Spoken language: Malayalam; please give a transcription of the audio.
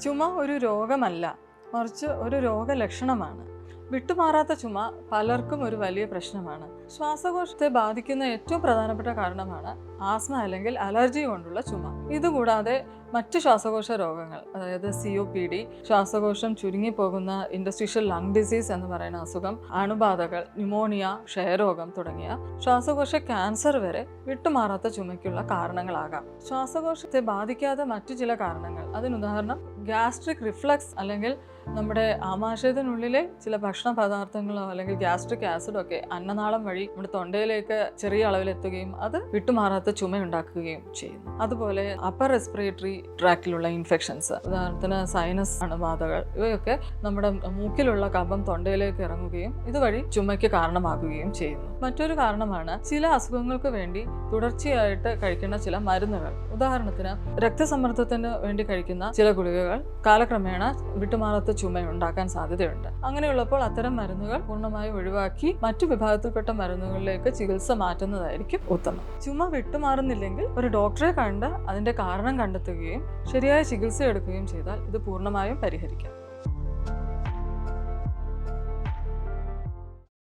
ചുമ ഒരു രോഗമല്ല മറിച്ച് ഒരു രോഗലക്ഷണമാണ്. വിട്ടുമാറാത്ത ചുമ പലർക്കും ഒരു വലിയ പ്രശ്നമാണ്. ശ്വാസകോശത്തെ ബാധിക്കുന്ന ഏറ്റവും പ്രധാനപ്പെട്ട കാരണമാണ് ആസ്മ അല്ലെങ്കിൽ അലർജി കൊണ്ടുള്ള ചുമ. ഇതുകൂടാതെ മറ്റ് ശ്വാസകോശ രോഗങ്ങൾ അതായത് സി ഒ പി ഡി ശ്വാസകോശം ചുരുങ്ങിപ്പോകുന്ന ഇൻഡസ്ട്രീഷ്യൽ ലങ് ഡിസീസ് എന്ന് പറയുന്ന അസുഖം അണുബാധകൾ ന്യൂമോണിയ ക്ഷയരോഗം തുടങ്ങിയ ശ്വാസകോശ ക്യാൻസർ വരെ വിട്ടുമാറാത്ത ചുമയ്ക്കുള്ള കാരണങ്ങളാകാം. ശ്വാസകോശത്തെ ബാധിക്കാതെ മറ്റു ചില കാരണങ്ങൾ. അതിനുദാഹരണം ഗ്യാസ്ട്രിക് റിഫ്ലക്സ് അല്ലെങ്കിൽ നമ്മുടെ ആമാശയത്തിനുള്ളിലെ ചില ഭക്ഷണ പദാർത്ഥങ്ങളോ അല്ലെങ്കിൽ ഗ്യാസ്ട്രിക് ആസിഡോ ഒക്കെ അന്നനാളം വഴി നമ്മുടെ തൊണ്ടയിലേക്ക് ചെറിയ അളവിൽ എത്തുകയും അത് വിട്ടുമാറാത്ത ചുമ ഉണ്ടാക്കുകയും ചെയ്യുന്നു. അതുപോലെ അപ്പർ റെസ്പിറേറ്ററി ട്രാക്കിലുള്ള ഇൻഫെക്ഷൻസ് ഉദാഹരണത്തിന് സൈനസ് അണുബാധകൾ ഇവയൊക്കെ നമ്മുടെ മൂക്കിലുള്ള കഫം തൊണ്ടയിലേക്ക് ഇറങ്ങുകയും ഇതുവഴി ചുമയ്ക്ക് കാരണമാകുകയും ചെയ്യുന്നു. മറ്റൊരു കാരണമാണ് ചില അസുഖങ്ങൾക്ക് വേണ്ടി തുടർച്ചയായിട്ട് കഴിക്കുന്ന ചില മരുന്നുകൾ. ഉദാഹരണത്തിന് രക്തസമ്മർദ്ദത്തിന് വേണ്ടി കഴിക്കുന്ന ചില ഗുളികകൾ കാലക്രമേണ വിട്ടുമാറാത്ത ചുമ ഉണ്ടാക്കാൻ സാധ്യതയുണ്ട്. അങ്ങനെയുള്ളപ്പോൾ അത്തരം മരുന്നുകൾ പൂർണമായി ഒഴിവാക്കി മറ്റു വിഭാഗത്തിൽപ്പെട്ട മരുന്നുകളിലേക്ക് ചികിത്സ മാറ്റുന്നതായിരിക്കും ഉത്തമം. ചുമ വിട്ടുമാറുന്നില്ലെങ്കിൽ ഒരു ഡോക്ടറെ കണ്ട് അതിന്റെ കാരണം കണ്ടെത്തുകയും ശരിയായ ചികിത്സ എടുക്കുകയും ചെയ്താൽ ഇത് പൂർണമായും പരിഹരിക്കാം.